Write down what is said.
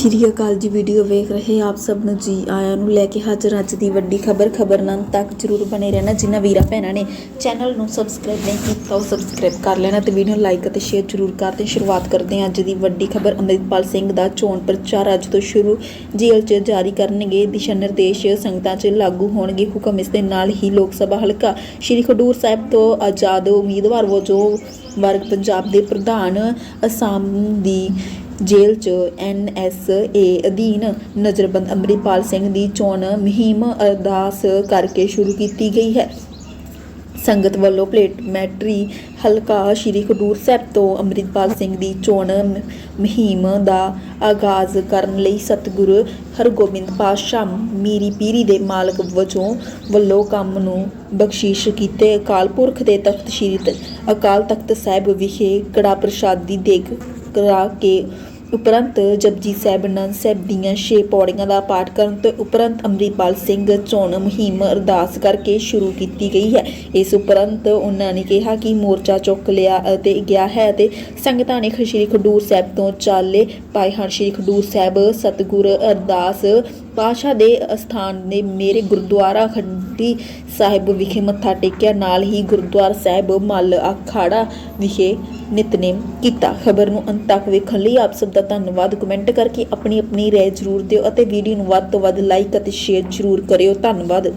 ਸ਼੍ਰੀ ਅਕਾਲ ਜੀ ਵੀਡੀਓ ਵੇਖ ਰਹੇ ਆਪ ਸਭ ਨੂੰ ਜੀ ਆਇਆਂ ਨੂੰ ਲੈ ਕੇ ਹਾਜ਼ਰ ਅੱਜ ਦੀ ਵੱਡੀ ਖਬਰ ਖਬਰਨਾਮ ਤੱਕ ਜਰੂਰ ਬਣੇ ਰਹਿਣਾ ਜਿਨ੍ਹਾਂ ਵੀਰਾਂ ਭੈਣਾਂ ਨੇ ਚੈਨਲ ਨੂੰ ਸਬਸਕ੍ਰਾਈਬ ਨਹੀਂ ਕੀਤਾ ਉਹ ਸਬਸਕ੍ਰਾਈਬ ਕਰ ਲੈਣਾ ਤੇ ਵੀਡੀਓ ਲਾਈਕ ਅਤੇ ਸ਼ੇਅਰ ਜਰੂਰ ਕਰਦੇ ਸ਼ੁਰੂਆਤ ਕਰਦੇ ਹਾਂ ਅੱਜ ਦੀ ਵੱਡੀ ਖਬਰ, ਅੰਮ੍ਰਿਤਪਾਲ ਸਿੰਘ ਦਾ ਚੋਣ ਪ੍ਰਚਾਰ ਅੱਜ ਤੋਂ ਸ਼ੁਰੂ ਜੇਲ੍ਹ 'ਚ ਜਾਰੀ ਕਰਨਗੇ। ਦਿਸ਼ਾ ਨਿਰਦੇਸ਼ ਸੰਗਤਾਂ 'ਚ ਲਾਗੂ ਹੋਣਗੇ ਹੁਕਮ। ਇਸ ਦੇ ਨਾਲ ਹੀ ਲੋਕ ਸਭਾ ਹਲਕਾ ਸ਼੍ਰੀ ਖਡੂਰ ਸਾਹਿਬ ਤੋਂ ਆਜ਼ਾਦ ਉਮੀਦਵਾਰ ਵਜੋਂ ਵਰਗ ਪੰਜਾਬ ਦੇ ਪ੍ਰਧਾਨ ਅਸਾਮ ਦੀ ਜੇਲ੍ਹ 'ਚ ਐਨਐਸਏ ਅਧੀਨ ਨਜ਼ਰਬੰਦ ਅੰਮ੍ਰਿਤਪਾਲ ਸਿੰਘ ਦੀ ਚੋਣ ਮੁਹਿੰਮ ਅਰਦਾਸ ਕਰਕੇ ਸ਼ੁਰੂ ਕੀਤੀ ਗਈ ਹੈ। ਸੰਗਤ ਵੱਲੋਂ ਪਲੇਟਮੈਟਰੀ ਹਲਕਾ ਸ਼੍ਰੀ ਖਡੂਰ ਸਾਹਿਬ ਤੋਂ ਅੰਮ੍ਰਿਤਪਾਲ ਸਿੰਘ ਦੀ ਚੋਣ ਮੁਹਿੰਮ ਦਾ ਆਗਾਜ਼ ਕਰਨ ਲਈ ਸਤਿਗੁਰੂ ਹਰਗੋਬਿੰਦ ਪਾਤਸ਼ਾਹ ਮੀਰੀ ਪੀਰੀ ਦੇ ਮਾਲਕ ਵਜੋਂ ਵੱਲੋਂ ਕੰਮ ਨੂੰ ਬਖਸ਼ਿਸ਼ ਕੀਤੇ। ਅਕਾਲ ਪੁਰਖ ਦੇ ਤਖਤ ਸ਼੍ਰੀ ਤ- ਅਕਾਲ ਤਖਤ ਸਾਹਿਬ ਵਿਖੇ ਕੜਾ ਪ੍ਰਸ਼ਾਦੀ ਦੇਗ ਕਰਾ ਕੇ ਉਪਰੰਤ ਜਪਜੀ ਸਾਹਿਬ ਅਨੰਦ ਸਾਹਿਬ ਦੀਆਂ ਛੇ ਪੌੜੀਆਂ ਦਾ ਪਾਠ ਕਰਨ ਤੋਂ ਉਪਰੰਤ ਅੰਮ੍ਰਿਤਪਾਲ ਸਿੰਘ ਚੋਣ ਮੁਹਿੰਮ ਅਰਦਾਸ ਕਰਕੇ ਸ਼ੁਰੂ ਕੀਤੀ ਗਈ ਹੈ। ਇਸ ਉਪਰੰਤ ਉਹਨਾਂ ਨੇ ਕਿਹਾ ਕਿ ਮੋਰਚਾ ਚੁੱਕ ਲਿਆ ਅਤੇ ਗਿਆ ਹੈ ਅਤੇ ਸੰਗਤਾਂ ਨੇ ਸ਼੍ਰੀ ਖਡੂਰ ਸਾਹਿਬ ਤੋਂ ਚਾਲੇ ਪਾਏ ਹਨ। ਸ਼੍ਰੀ ਖਡੂਰ ਸਾਹਿਬ ਸਤਿਗੁਰ ਅਰਦਾਸ ਪਾਸ਼ਾ ਦੇ ਅਸਥਾਨ ਨੇ ਮੇਰੇ ਗੁਰਦੁਆਰਾ ਖੰਡੀ ਸਾਹਿਬ ਵਿਖੇ ਮੱਥਾ ਟੇਕਿਆ। ਨਾਲ ਹੀ ਗੁਰਦੁਆਰਾ ਸਾਹਿਬ ਮੱਲ ਅਖਾੜਾ ਵਿਖੇ ਨਿਤਨੇਮ ਕੀਤਾ। ਖਬਰ ਨੂੰ ਅੰਤ ਤੱਕ ਵੇਖਣ ਲਈ ਆਪ ਸਭ ਦਾ ਧੰਨਵਾਦ। ਕਮੈਂਟ ਕਰਕੇ ਆਪਣੀ ਆਪਣੀ ਰਾਏ ਜ਼ਰੂਰ ਦਿਓ ਅਤੇ ਵੀਡੀਓ ਨੂੰ ਵੱਧ ਤੋਂ ਵੱਧ ਲਾਈਕ ਅਤੇ ਸ਼ੇਅਰ ਜ਼ਰੂਰ ਕਰਿਓ। ਧੰਨਵਾਦ।